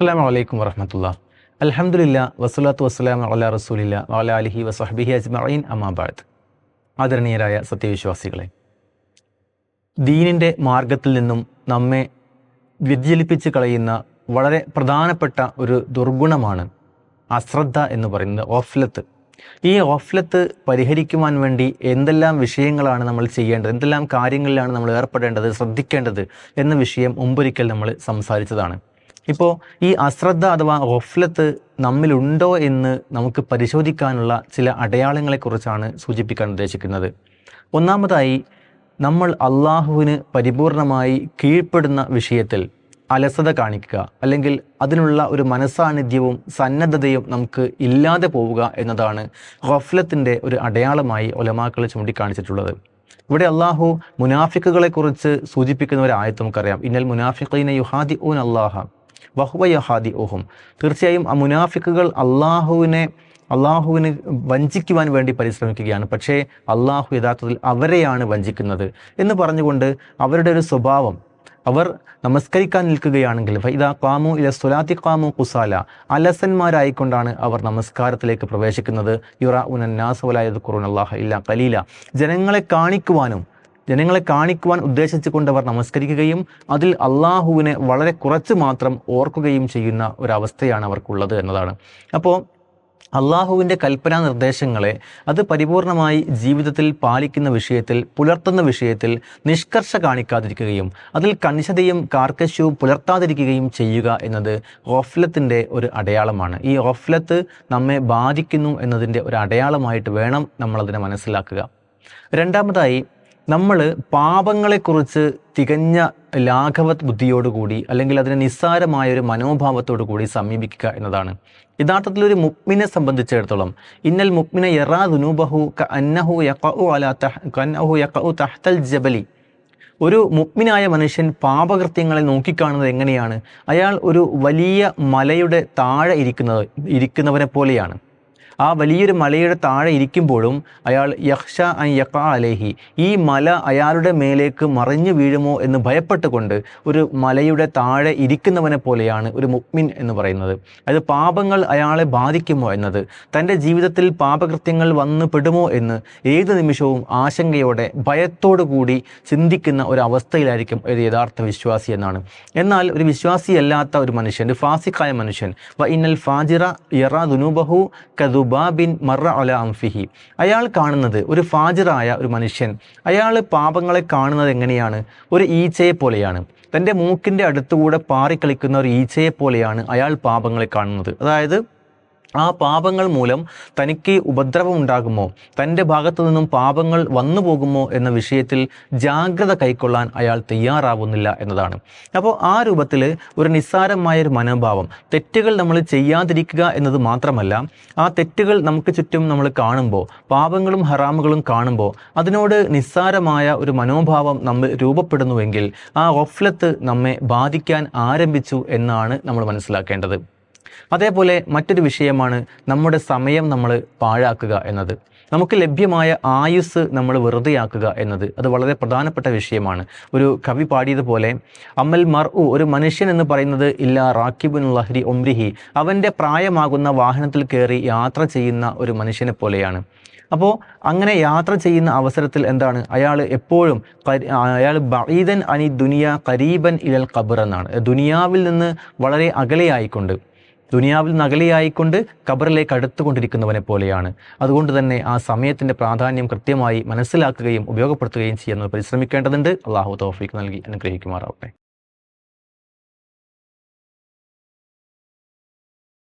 അസ്സാം വലൈക്കും അലഹമുല്ല വസ്സലാത്തു വസ്സലാം അല്ല റസൂലില്ല വാല അലിഹി വസ്ഹബിഹി അജ്മീൻ അമാബാദ് ആദരണീയരായ സത്യവിശ്വാസികളെ ദീനിന്റെ മാർഗത്തിൽ നിന്നും നമ്മെ വ്യതിചലിപ്പിച്ച് കളയുന്ന വളരെ പ്രധാനപ്പെട്ട ഒരു ദുർഗുണമാണ് അശ്രദ്ധ എന്ന് പറയുന്നത് ഓഫ്ലത്ത് ഈ ഓഫ്ലത്ത് പരിഹരിക്കുവാൻ വേണ്ടി എന്തെല്ലാം വിഷയങ്ങളാണ് നമ്മൾ ചെയ്യേണ്ടത് എന്തെല്ലാം കാര്യങ്ങളിലാണ് നമ്മൾ ഏർപ്പെടേണ്ടത് ശ്രദ്ധിക്കേണ്ടത് എന്ന വിഷയം മുമ്പൊരിക്കൽ നമ്മൾ സംസാരിച്ചതാണ്. ഇപ്പോൾ ഈ അശ്രദ്ധ അഥവാ ഓഫ്ലത്ത് നമ്മിലുണ്ടോ എന്ന് നമുക്ക് പരിശോധിക്കാനുള്ള ചില അടയാളങ്ങളെക്കുറിച്ചാണ് സൂചിപ്പിക്കാൻ ഉദ്ദേശിക്കുന്നത്. ഒന്നാമതായി നമ്മൾ അള്ളാഹുവിന് പരിപൂർണമായി കീഴ്പ്പെടുന്ന വിഷയത്തിൽ അലസത കാണിക്കുക അല്ലെങ്കിൽ അതിനുള്ള ഒരു മനസ്സാന്നിധ്യവും സന്നദ്ധതയും നമുക്ക് ഇല്ലാതെ പോവുക എന്നതാണ് ഗഫ്ലത്തിന്റെ ഒരു അടയാളമായി ഒലമാക്കൾ ചൂണ്ടിക്കാണിച്ചിട്ടുള്ളത്. ഇവിടെ അള്ളാഹു മുനാഫിക്കുകളെക്കുറിച്ച് സൂചിപ്പിക്കുന്ന ഒരു ആയത്ത് നമുക്കറിയാം. ഇന്നൽ മുനാഫിഖീന യുഹാദി ഊൻ അള്ളാഹ വഹുവ യഹാദി ഓഹും തീർച്ചയായും ആ മുനാഫിക്കുകൾ അള്ളാഹുവിനെ അള്ളാഹുവിന് വഞ്ചിക്കുവാൻ വേണ്ടി പരിശ്രമിക്കുകയാണ്. പക്ഷേ അള്ളാഹു യഥാർത്ഥത്തിൽ അവരെയാണ് വഞ്ചിക്കുന്നത്. എന്ന് പറഞ്ഞുകൊണ്ട് അവരുടെ ഒരു സ്വഭാവം അവർ നമസ്കരിക്കാൻ നിൽക്കുകയാണെങ്കിൽ ഇതാ കാമു ഇല സുലാത്തി കാമു കുസാല അലസന്മാരായിക്കൊണ്ടാണ് അവർ നമസ്കാരത്തിലേക്ക് പ്രവേശിക്കുന്നത്. യുറ ഉനന്നാസവലായത് കുറൂൻ അള്ളാഹ ഇല്ല കലീല ജനങ്ങളെ കാണിക്കുവാനും ജനങ്ങളെ കാണിക്കുവാൻ ഉദ്ദേശിച്ചുകൊണ്ട് അവർ നമസ്കരിക്കുകയും അതിൽ അള്ളാഹുവിനെ വളരെ കുറച്ച് മാത്രം ഓർക്കുകയും ചെയ്യുന്ന ഒരവസ്ഥയാണ് അവർക്കുള്ളത് എന്നതാണ്. അപ്പോൾ അള്ളാഹുവിന്റെ കൽപ്പനാ നിർദ്ദേശങ്ങളെ അത് പരിപൂർണമായി ജീവിതത്തിൽ പാലിക്കുന്ന വിഷയത്തിൽ പുലർത്തുന്ന വിഷയത്തിൽ നിഷ്കർഷ കാണിക്കാതിരിക്കുകയും അതിൽ കണിശതയും കാർക്കശ്യവും പുലർത്താതിരിക്കുകയും ചെയ്യുക എന്നത് ഓഫ്ലത്തിന്റെ ഒരു അടയാളമാണ്. ഈ ഓഫ്ലത്ത് നമ്മെ ബാധിക്കുന്നു എന്നതിന്റെ ഒരു അടയാളമായിട്ട് വേണം നമ്മളതിനെ മനസ്സിലാക്കുക. രണ്ടാമതായി നമ്മൾ പാപങ്ങളെക്കുറിച്ച് തികഞ്ഞ ലാഘവത് ബുദ്ധിയോടുകൂടി അല്ലെങ്കിൽ അതിനെ നിസ്സാരമായ ഒരു മനോഭാവത്തോടു കൂടി സമീപിക്കുക എന്നതാണ്. യഥാർത്ഥത്തിൽ ഒരു മുക്മിനെ സംബന്ധിച്ചിടത്തോളം ഇന്നൽ മുക്മിനെ യറാ ദുനൂബഹു അന്നഹു യഖഉ അല കന്നഹു യഖഉ തഹ്തൽ ജബലി. ഒരു മുക്മിനായ മനുഷ്യൻ പാപകൃത്യങ്ങളെ നോക്കിക്കാണുന്നത് എങ്ങനെയാണ്? അയാൾ ഒരു വലിയ മലയുടെ താഴെ ഇരിക്കുന്നത് ഇരിക്കുന്നവനെ പോലെയാണ്. ആ വലിയൊരു മലയുടെ താഴെ ഇരിക്കുമ്പോഴും അയാൾ യക്ഷ അൻ യക്ക അലേഹി. ഈ മല അയാളുടെ മേലേക്ക് മറിഞ്ഞു വീഴുമോ എന്ന് ഭയപ്പെട്ടുകൊണ്ട് ഒരു മലയുടെ താഴെ ഇരിക്കുന്നവനെ പോലെയാണ് ഒരു മുക്മിൻ എന്ന് പറയുന്നത്. അത് പാപങ്ങൾ അയാളെ ബാധിക്കുമോ എന്നത് തന്റെ ജീവിതത്തിൽ പാപകൃത്യങ്ങൾ വന്നു പെടുമോ എന്ന് ഏത് നിമിഷവും ആശങ്കയോടെ ഭയത്തോടു കൂടി ചിന്തിക്കുന്ന ഒരു അവസ്ഥയിലായിരിക്കും ഒരു യഥാർത്ഥ വിശ്വാസി എന്നാണ്. എന്നാൽ ഒരു വിശ്വാസിയല്ലാത്ത ഒരു മനുഷ്യൻ ഒരു ഫാസിക്കായ മനുഷ്യൻ വ ഇന്നൽ ഫാജിറ യറ ദുനൂബഹു കതു ലുബാബിൻ മറ അല അംഫിഹി. അയാൾ കാണുന്നത് ഒരു ഫാജിറായ ഒരു മനുഷ്യൻ. അയാൾ പാപങ്ങളെ കാണുന്നത് എങ്ങനെയാണ്? ഒരു ഈച്ചയെ പോലെയാണ്. തന്റെ മൂക്കിന്റെ അടുത്തുകൂടെ പാറിക്കളിക്കുന്ന ഒരു ഈച്ചയെ പോലെയാണ് അയാൾ പാപങ്ങളെ കാണുന്നത്. അതായത് ആ പാപങ്ങൾ മൂലം തനിക്ക് ഉപദ്രവം ഉണ്ടാകുമോ തന്റെ ഭാഗത്തു നിന്നും പാപങ്ങൾ വന്നു പോകുമോ എന്ന വിഷയത്തിൽ ജാഗ്രത കൈക്കൊള്ളാൻ അയാൾ തയ്യാറാവുന്നില്ല എന്നതാണ്. അപ്പോൾ ആ രൂപത്തിൽ ഒരു നിസ്സാരമായ ഒരു മനോഭാവം തെറ്റുകൾ നമ്മൾ ചെയ്യാതിരിക്കുക എന്നത് മാത്രമല്ല ആ തെറ്റുകൾ നമുക്ക് ചുറ്റും നമ്മൾ കാണുമ്പോൾ പാപങ്ങളും ഹറാമുകളും കാണുമ്പോൾ അതിനോട് നിസ്സാരമായ ഒരു മനോഭാവം നമ്മൾ രൂപപ്പെടുന്നുവെങ്കിൽ ആ ഒഫ്ലത്ത് നമ്മെ ബാധിക്കാൻ ആരംഭിച്ചു എന്നാണ് നമ്മൾ മനസ്സിലാക്കേണ്ടത്. അതേപോലെ മറ്റൊരു വിഷയമാണ് നമ്മുടെ സമയം നമ്മൾ പാഴാക്കുക എന്നത്. നമുക്ക് ലഭ്യമായ ആയുസ് നമ്മൾ വെറുതെയാക്കുക എന്നത്. അത് വളരെ പ്രധാനപ്പെട്ട വിഷയമാണ്. ഒരു കവി പാടിയതുപോലെ അമൽ മർ ഉ ഒരു മനുഷ്യൻ എന്ന് പറയുന്നത് ഇല്ല റാക്കിബുൻ ലഹരി ഒംരിഹി. അവന്റെ പ്രായമാകുന്ന വാഹനത്തിൽ കയറി യാത്ര ചെയ്യുന്ന ഒരു മനുഷ്യനെ പോലെയാണ്. അപ്പോൾ അങ്ങനെ യാത്ര ചെയ്യുന്ന അവസരത്തിൽ എന്താണ്? അയാൾ എപ്പോഴും അയാൾ ബഈദൻ അനി ദുനിയ കരീബൻ ഇലൽ ഖബർ എന്നാണ്. ദുനിയാവിൽ നിന്ന് വളരെ അകലെയായിക്കൊണ്ട്. ദുനിയാവിൽ നകലിയായിക്കൊണ്ട് കബറിലേക്ക് അടുത്തുകൊണ്ടിരിക്കുന്നവനെ പോലെയാണ്. അതുകൊണ്ട് തന്നെ ആ സമയത്തിന്റെ പ്രാധാന്യം കൃത്യമായി മനസ്സിലാക്കുകയും ഉപയോഗപ്പെടുത്തുകയും ചെയ്യുന്നത് പരിശ്രമിക്കേണ്ടതുണ്ട്. അള്ളാഹു തോഫിക്ക് നൽകി അനുഗ്രഹിക്കുമാറാവട്ടെ.